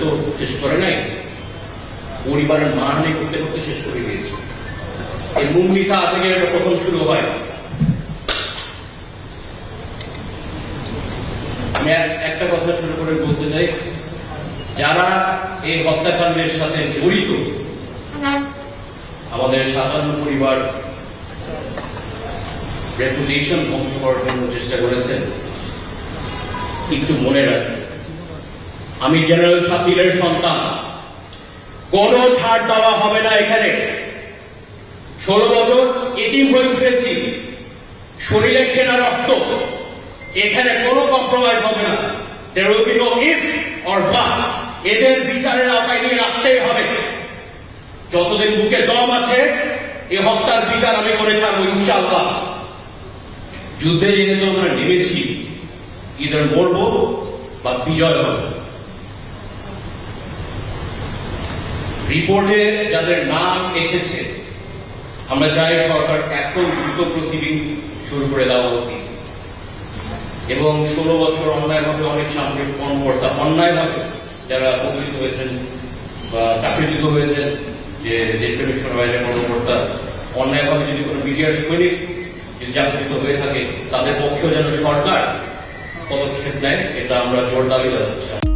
তো শেষ করে নাই। পরিবারের মানহানি করতে করতে শেষ করে দিয়েছে। এই মুমলিসা থেকে এটা প্রথম শুরু হয়। একটা কথা শুরু করে বলতে চাই, যারা এই হত্যাকাণ্ডের সাথে জড়িত, আমাদের সাধারণ পরিবার রেপুটেশন ধ্বংস করার জন্য চেষ্টা করেছেন কিছু মনে রাখি আমি জেনারেল শাকিলের সন্তান। কোনো ছাড় দেওয়া হবে না এখানে। ষোলো বছর এটিম হয়ে ঘুরেছি শরীরে সেনা রক্ত। এখানে কোনো কম্প্রোমাইজ হবে না। There will be এদের বিচারের আওতায় নিয়ে আসতেই হবে। যতদিন বুকে দম আছে, এ হত্যার বিচার আমি করে ছাড়বো ইনশাআল্লাহ। যুদ্ধে যেহেতু আমরা নেমেছি ইদার মরবো বা বিজয় হবে। রিপোর্টে যাদের নাম এসেছে, আমরা চাই সরকার এত দ্রুত প্রসিডিং শুরু করে দেওয়া উচিত। এবং ষোলো বছর অন্যায়ভাবে অনেক সামরিক কর্মকর্তা অন্যায়ভাবে যারা বঞ্চিত হয়েছেন বা চাকরিচ্যুত হয়েছেন, যে দেশপ্রেমিক সেনাবাহিনীর কর্মকর্তা অন্যায়ভাবে যদি কোনো মিডিয়ার সৈনিক যদি চাকরিচ্যুত হয়ে থাকে, তাদের পক্ষেও যেন সরকার পদক্ষেপ নেয়, এটা আমরা জোর দাবি জানাচ্ছি